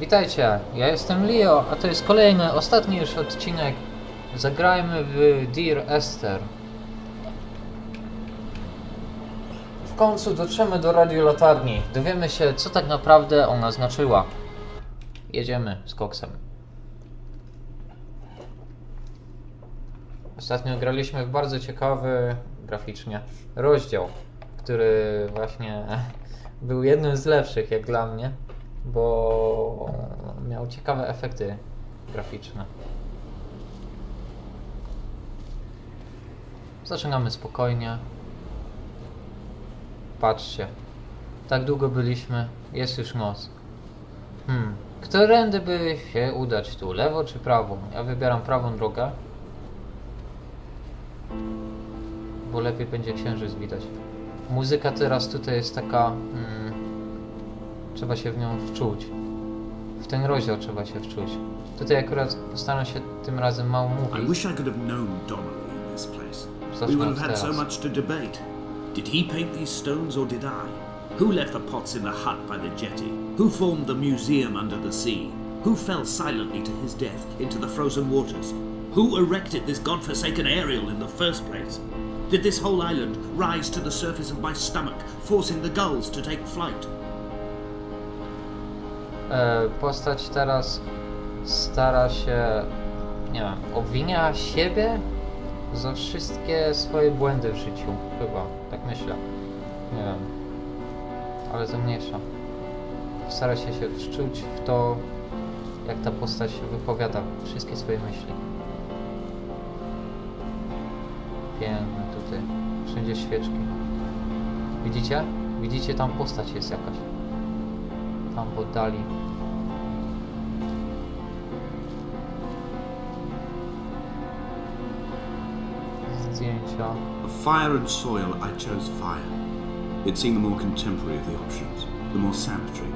Witajcie, ja jestem Leo, a to jest kolejny, ostatni już odcinek. Zagrajmy w Dear Esther. W końcu dotrzemy do radiolatarni. Dowiemy się, co tak naprawdę ona znaczyła. Jedziemy z koksem. Ostatnio graliśmy w bardzo ciekawy, graficznie, rozdział, który właśnie był jednym z lepszych, jak dla mnie, bo miał ciekawe efekty graficzne. Zaczynamy spokojnie. Patrzcie, tak długo byliśmy, jest już noc. Hmm, którędy by się udać tu, lewo czy prawo? Ja wybieram prawą drogę. bo lepiej będzie księżyc widać. Muzyka teraz tutaj jest taka. Mm, trzeba się w nią wczuć. W ten rozdział trzeba się wczuć. Tutaj akurat postaram się tym razem mało I mówić. wish I could have known Donnelly in this place. We would have had so much to debate. Did he paint these stones or did I? Who left the pots in the hut by the jetty? Who formed the museum under the sea? Who fell silently to his death into the frozen waters? Who erected this godforsaken aerial in the first place? Did this whole island rise to the surface of my stomach, forcing the gulls to take flight? E, postać teraz stara się, nie wiem, obwinia siebie za wszystkie swoje błędy w życiu. Chyba, tak myślę. Nie wiem. Ale to mniejsza. Stara się się wczuć w to, jak ta postać wypowiada wszystkie swoje myśli. Piękne tutaj. Wszędzie świeczki. Widzicie? Widzicie, tam postać jest jakaś. Tam w. Zdjęcia. Fire and soil, I chose fire. It seemed the more contemporary of the options, the more sanitary.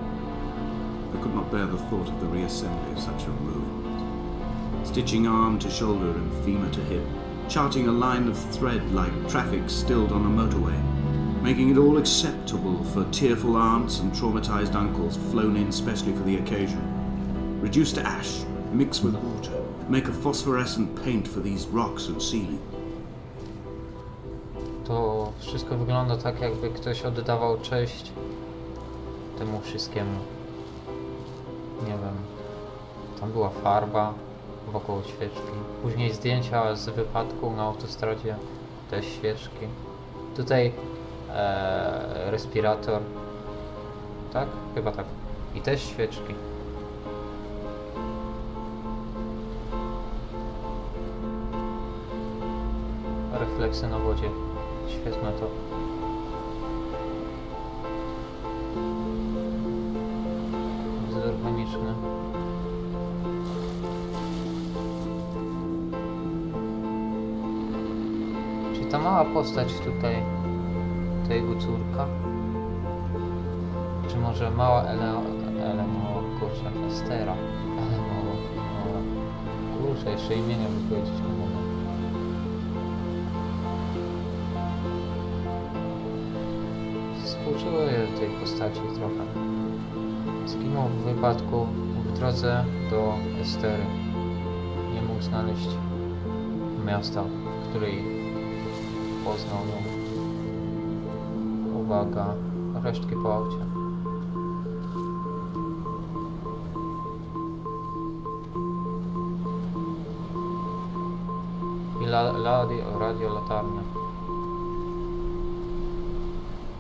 I could not bear the thought of the reassembly of such a ruin. Stitching arm to shoulder and femur to hip, charting a line of thread like traffic stilled on a motorway, making it all acceptable for tearful aunts and traumatized uncles flown in specially for the occasion. Reduce to ash, mix with water, make a phosphorescent paint for these rocks and ceiling. To wszystko wygląda tak, jakby ktoś oddawał cześć temu wszystkiemu. Nie wiem. Tam była farba wokół świeczki. Później zdjęcia z wypadku na autostradzie. Też świeczki. Tutaj e, respirator. Tak? Chyba tak. I też świeczki. Refleksy na wodzie. Świetne to. Wzór organiczny. Czyli ta mała postać tutaj, to córka? Czy może mała Ele... Eleonora, kurczę, Estera. Eleonora. Kurczę, jeszcze imienia wypowiedzieć nie mogę. Współczuję tej postaci trochę. Zginął w wypadku w drodze do Estery. Nie mógł znaleźć miasta, w której poznał ją. I la, radio, radio latarnia.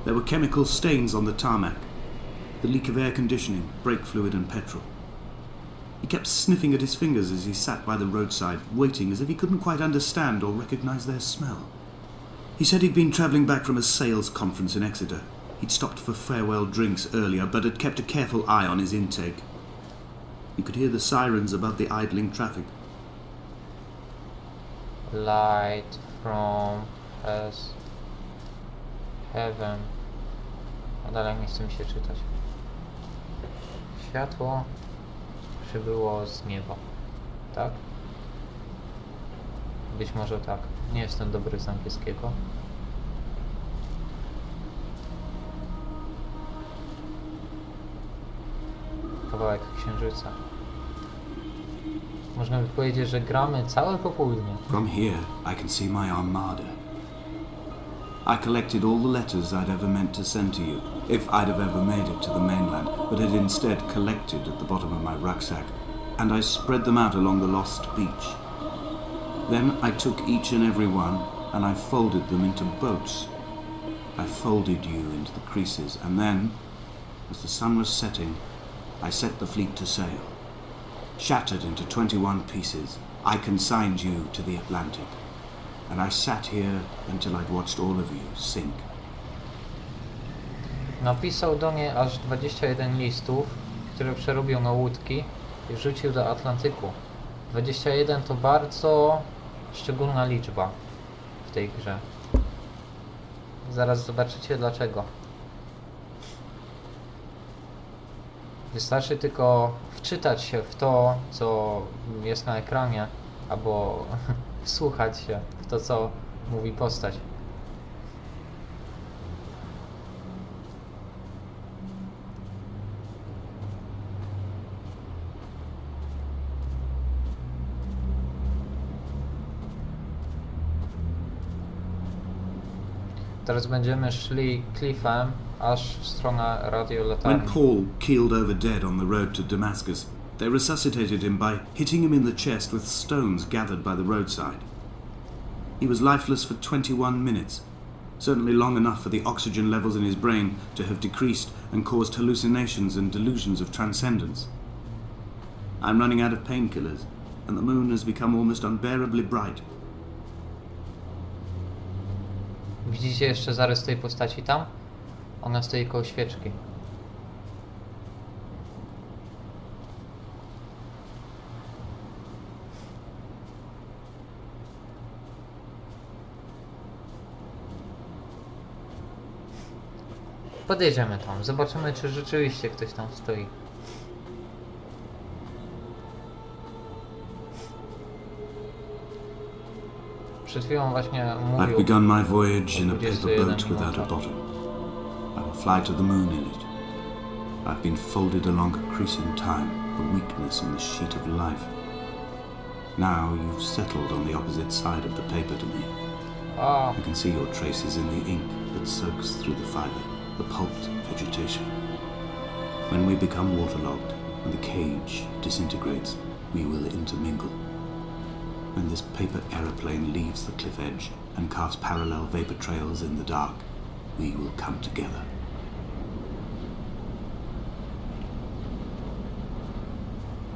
There were chemical stains on the tarmac, the leak of air conditioning, brake fluid, and petrol. He kept sniffing at his fingers as he sat by the roadside, waiting as if he couldn't quite understand or recognize their smell. He said he'd been travelling back from a sales conference in Exeter. He'd stopped for farewell drinks earlier, but had kept a careful eye on his intake. You could hear the sirens above the idling traffic. light from as heaven. A dalej nie chce mi się czytać. Światło przybyło z nieba. Tak? Być może tak. Nie jestem dobry z angielskiego. Księżyca. Można by powiedzieć, że gramy całe popołudnie. From here, I can see my armada. I collected all the letters I'd ever meant to send to you, if I'd have ever made it to the mainland, but had instead collected at the bottom of my rucksack, and I spread them out along the lost beach. Then I took each and every one, and I folded them into boats. I folded you into the creases, and then, as the sun was setting, I set the fleet to sail. Shattered into 21 pieces, I consigned you to the Atlantic, and I sat here until I'd watched all of you sink. Napisał do niej aż 21 listów, które przerobił na łódki i rzucił do Atlantyku. 21 to bardzo szczególna liczba w tej grze. Zaraz zobaczycie dlaczego. Wystarczy tylko wczytać się w to, co jest na ekranie, albo wsłuchać się w to, co mówi postać. Teraz będziemy szli cliffem aż w stronę When. Paul keeled over dead on the road to Damascus, they resuscitated him by hitting him in the chest with stones gathered by the roadside. He was lifeless for 21 minutes, certainly long enough for the oxygen levels in his brain to have decreased and caused hallucinations and delusions of transcendence. I'm running out of painkillers, and the moon has become almost unbearably bright. Widzicie jeszcze zarys tej postaci tam? Ona stoi koło świeczki. Podejdziemy tam, zobaczymy czy rzeczywiście ktoś tam stoi. Przed chwilą właśnie I've mówił... begun my voyage in a paper boat without a bottom. I will fly to the moon in it. I've been folded along a crease in time, a weakness in the sheet of life. Now you've settled on the opposite side of the paper to me. I can see your traces in the ink that soaks through the fiber, the pulped vegetation. When we become waterlogged and the cage disintegrates, we will intermingle. When this paper aeroplane leaves the cliff edge and casts parallel vapor trails in the dark, we will come together.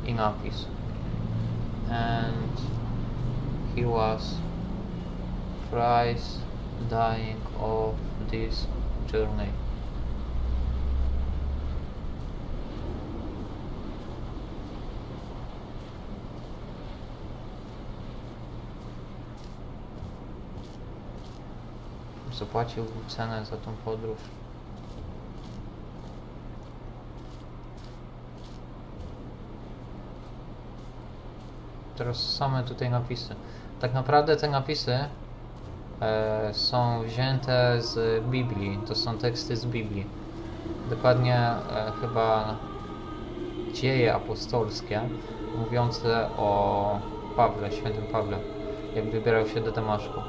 i napis. And he was thrice dying of this journey. Zapłacił cenę za tą podróż. Teraz same tutaj napisy. Tak naprawdę te napisy e, są wzięte z Biblii. To są teksty z Biblii. Dokładnie e, chyba dzieje apostolskie mówiące o Pawle, świętym Pawle, jak wybierał się do Damaszku.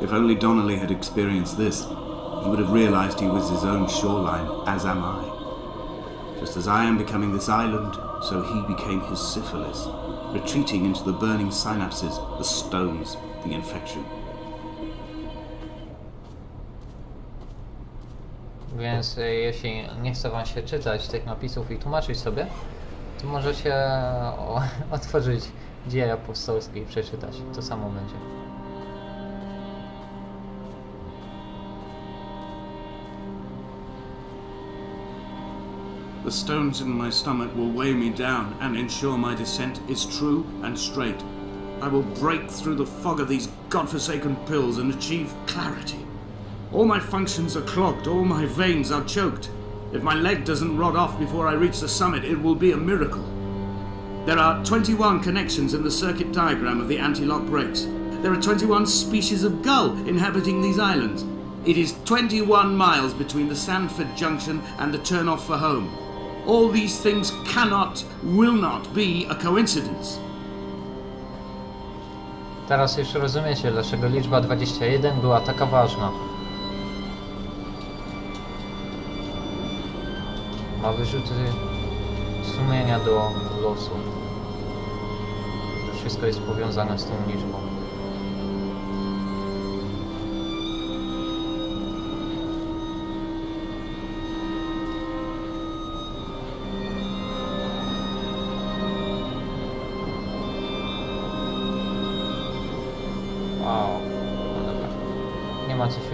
If only Donnelly had experienced this, he would have realized he was his own shoreline, as am I. Just as I am becoming this island, so he became his syphilis, retreating into the burning synapses, the stones, the infection. Więc jeśli nie chce Wam się czytać tych napisów i tłumaczyć sobie, to możecie otworzyć dzieje apostolskie i przeczytać. To samo będzie. The stones in my stomach will weigh me down and ensure my descent is true and straight. I will break through the fog of these godforsaken pills and achieve clarity. All my functions are clogged, all my veins are choked. If my leg doesn't rot off before I reach the summit, it will be a miracle. There are 21 connections in the circuit diagram of the anti lock brakes. There are 21 species of gull inhabiting these islands. It is 21 miles between the Sandford Junction and the turn off for home. All these things cannot, will not be a coincidence. Teraz już rozumiecie, dlaczego liczba 21 była taka ważna. Ma wyrzuty sumienia do losu. Że Wszystko jest powiązane z tą liczbą.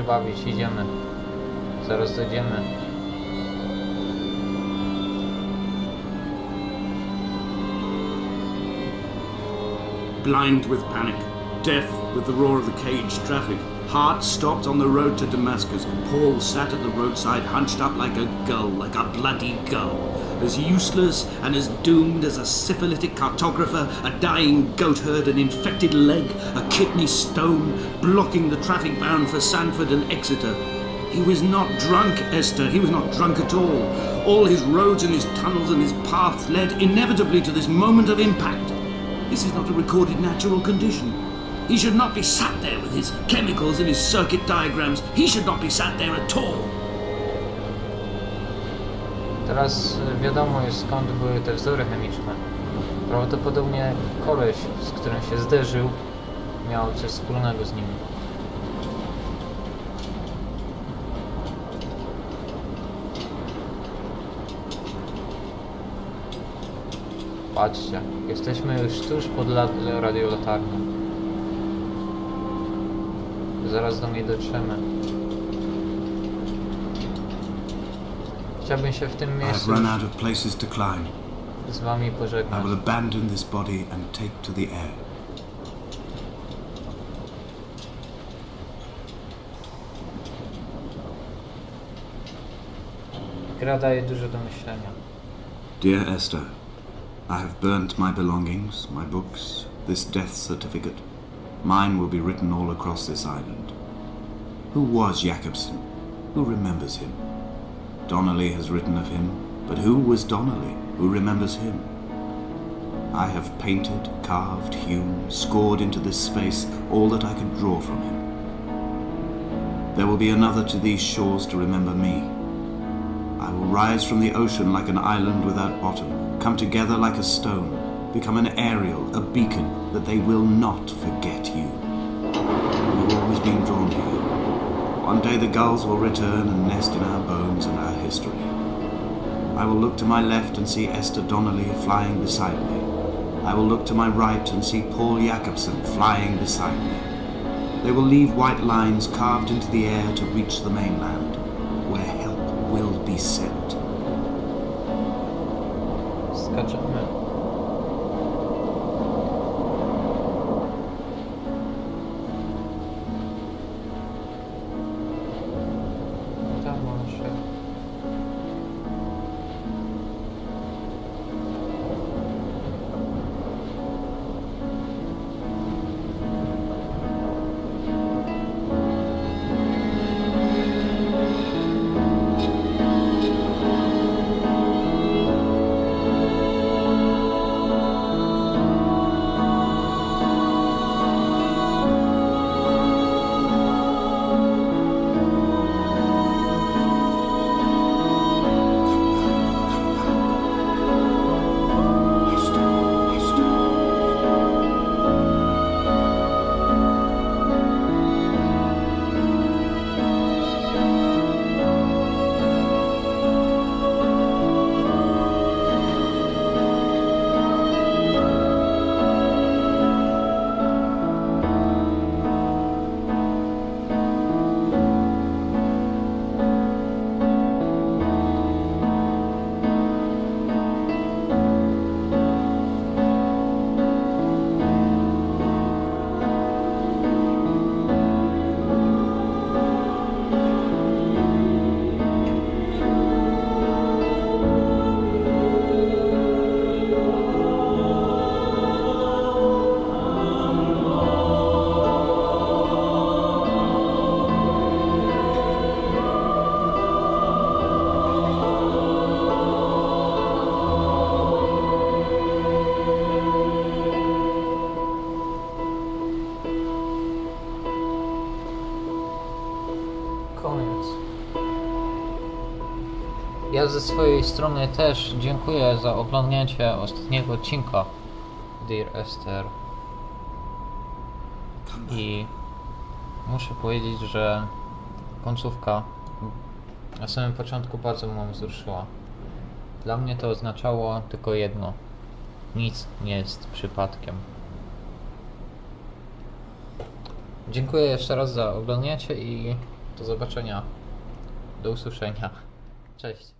Bawić, idziemy. Blind with panic, deaf with the roar of the caged traffic, heart stopped on the road to Damascus, and Paul sat at the roadside hunched up like a gull, like a bloody gull. As useless and as doomed as a syphilitic cartographer, a dying goat herd, an infected leg, a kidney stone, blocking the traffic bound for Sanford and Exeter. He was not drunk, Esther. He was not drunk at all. All his roads and his tunnels and his paths led inevitably to this moment of impact. This is not a recorded natural condition. He should not be sat there with his chemicals and his circuit diagrams. He should not be sat there at all. Teraz wiadomo skąd były te wzory chemiczne. Prawdopodobnie koleś, z którym się zderzył, miał coś wspólnego z nimi. Patrzcie, jesteśmy już tuż pod la- radiolatarnią. Zaraz do niej dotrzemy. Chciałbym się w tym I have miejscu run out of places to climb. z wami I pożegnać. will abandon this body and take to the air. Gra daje dużo do myślenia. Dear Esther, I have burnt my belongings, my books, this death certificate. Mine will be written all across this island. Who was Jacobson? Who remembers him? Donnelly has written of him, but who was Donnelly? Who remembers him? I have painted, carved, hewn, scored into this space all that I could draw from him. There will be another to these shores to remember me. I will rise from the ocean like an island without bottom, come together like a stone, become an aerial, a beacon, that they will not forget you. You have always been drawn here. One day the gulls will return and nest in our our history. I will look to my left and see Esther Donnelly flying beside me. I will look to my right and see Paul Jacobson flying beside me. They will leave white lines carved into the air to reach the mainland, where help will be sent. Skaczemy. Ze swojej strony też dziękuję za oglądnięcie ostatniego odcinka Dear Esther. I muszę powiedzieć, że końcówka na samym początku bardzo mnie wzruszyła. Dla mnie to oznaczało tylko jedno. Nic nie jest przypadkiem. Dziękuję jeszcze raz za oglądnięcie i do zobaczenia. Do usłyszenia. Cześć.